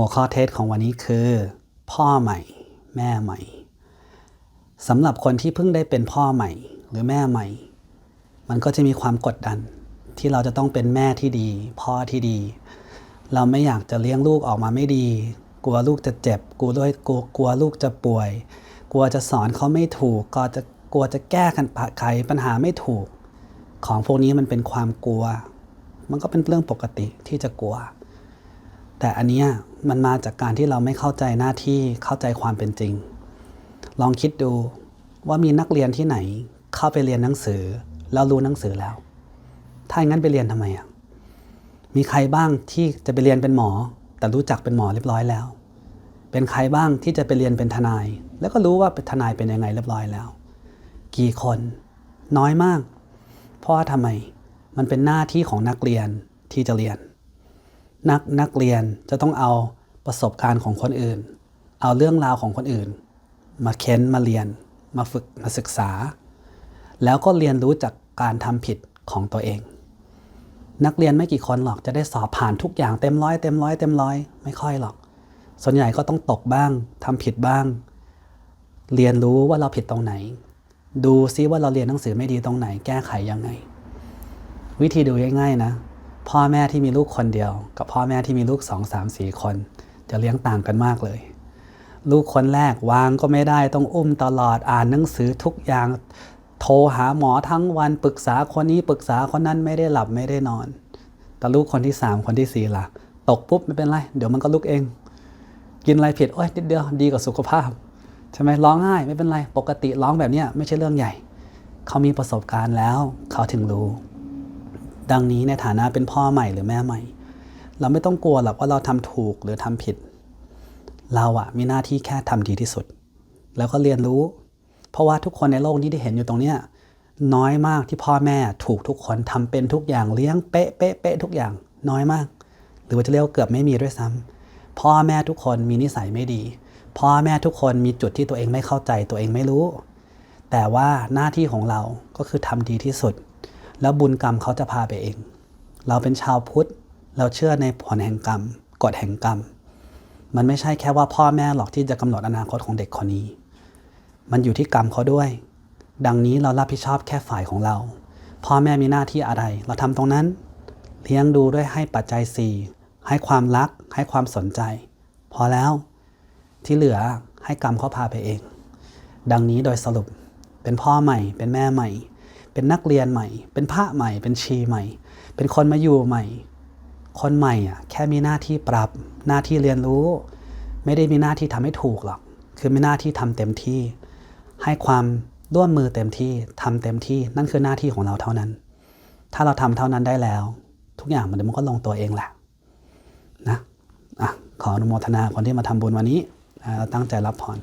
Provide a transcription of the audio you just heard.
หัวข้อเทศของวันนี้คือ พ่อใหม่ แม่ใหม่สำหรับคนที่เพิ่งได้เป็นพ่อใหม่หรือแม่ใหม่ มันก็จะมีความกดดัน ที่เราจะต้องเป็นแม่ที่ดี พ่อที่ดี เราไม่อยากจะเลี้ยงลูกออกมาไม่ดี กลัวลูกจะเจ็บ กลัวด้วยกลัวกลัวลูกจะป่วย กลัวจะสอนเขาไม่ถูกก็จะกลัวจะแก้กันไขปัญหาไม่ถูก ของพวกนี้มันเป็นความกลัว มันก็เป็นเรื่องปกติที่จะกลัว แต่อันนี้มันมาจากการที่เราไม่เข้าใจหน้าที่เข้าใจความเป็นจริง ลองคิดดูว่ามีนักเรียนที่ไหน เข้าไปเรียนหนังสือ แล้วรู้หนังสือแล้ว ถ้าอย่างนั้นไปเรียนทำไมอะมีใครบ้างที่จะไปเรียนเป็นหมอ แต่รู้จักเป็นหมอเรียบร้อยแล้ว เป็นใครบ้างที่จะไปเรียนเป็นทนาย แล้วก็รู้ว่าเป็นทนายเป็นยังไงเรียบร้อยแล้ว กี่คนน้อยมาก เพราะว่าทำไมมันเป็นหน้าที่ของนักเรียนที่จะเรียน นักนักเรียนจะต้องเอาประสบการณ์ของคนอื่น เอาเรื่องราวของคนอื่น มาเค้นมาเรียน มาฝึกมาศึกษา แล้วก็เรียนรู้จากการทำผิดของตัวเอง นักเรียนไม่กี่คนหรอกจะได้สอบผ่านทุกอย่างเต็มร้อยเต็มร้อยเต็มร้อยไม่ค่อยหรอก ส่วนใหญ่ก็ต้องตกบ้างทำผิดบ้าง เรียนรู้ว่าเราผิดตรงไหน ดูซิว่าเราเรียนหนังสือไม่ดีตรงไหนแก้ไขยังไง วิธีดูง่ายๆนะ พ่อแม่ที่มีลูกคนเดียว กับพ่อแม่ที่มีลูกสองสามสี่คน จะเลี้ยงต่างกันมากเลย ลูกคนแรกวางก็ไม่ได้ต้องอุ้มตลอดอ่านหนังสือทุกอย่าง โทรหาหมอทั้งวันปรึกษาคนนี้ปรึกษาคนนั้นไม่ได้หลับไม่ได้นอน แต่ลูกคนที่สามคนที่สี่ล่ะ ตกปุ๊บไม่เป็นไรเดี๋ยวมันก็ลุกเอง กินอะไรผิดโอ้ยนิดเดียวดีกับสุขภาพใช่ไหมร้องไห้ไม่เป็นไรปกติร้องแบบเนี้ยไม่ใช่เรื่องใหญ่ เขามีประสบการณ์แล้ว เขาถึงรู้ ดังนี้ในฐานะเป็นพ่อใหม่หรือแม่ใหม่ เราไม่ต้องกลัวหรอกว่าเราทำถูกหรือทำผิด เราอะมีหน้าที่แค่ทำดีที่สุด แล้วก็เรียนรู้ เพราะว่าทุกคนในโลกนี้ที่เห็นอยู่ตรงเนี้ยน้อยมากที่พ่อแม่ถูกทุกคนทำเป็นทุกอย่างเลี้ยงเป๊ะเป๊ะเป๊ะทุกอย่างน้อยมาก หรือว่าจะเรียกว่าเกือบไม่มีด้วยซ้ำพ่อแม่ทุกคนมีนิสัยไม่ดี พ่อแม่ทุกคนมีจุดที่ตัวเองไม่เข้าใจตัวเองไม่รู้ แต่ว่าหน้าที่ของเราก็คือทำดีที่สุด แล้วบุญกรรมเขาจะพาไปเอง เราเป็นชาวพุทธ เราเชื่อในผลแห่งกรรมกฎแห่งกรรม มันไม่ใช่แค่ว่าพ่อแม่หรอกที่จะกำหนดอนาคตของเด็กคนนี้ มันอยู่ที่กรรมเขาด้วย ดังนี้เรารับผิดชอบแค่ฝ่ายของเรา พ่อแม่มีหน้าที่อะไร เราทำตรงนั้น เลี้ยงดูด้วยให้ปัจจัยสี่ให้ความรัก ให้ความสนใจ พอแล้วที่เหลือให้กรรมเขาพาไปเอง ดังนี้โดยสรุปเป็นพ่อใหม่เป็นแม่ใหม่ เป็นนักเรียนใหม่ เป็นพระใหม่ เป็นชีใหม่ เป็นคนมาอยู่ใหม่ คนใหม่อะแค่มีหน้าที่ปรับ หน้าที่เรียนรู้ ไม่ได้มีหน้าที่ทำให้ถูกหรอก คือมีหน้าที่ทำเต็มที่ ให้ความร่วมมือเต็มที่ทำเต็มที่นั่นคือหน้าที่ของเราเท่านั้น ถ้าเราทำเท่านั้นได้แล้ว ทุกอย่างมันเดี๋ยวมันก็ลงตัวเองแหละนะอะขออนุโมทนาคนที่มาทำบุญวันนี้เราตั้งใจรับพร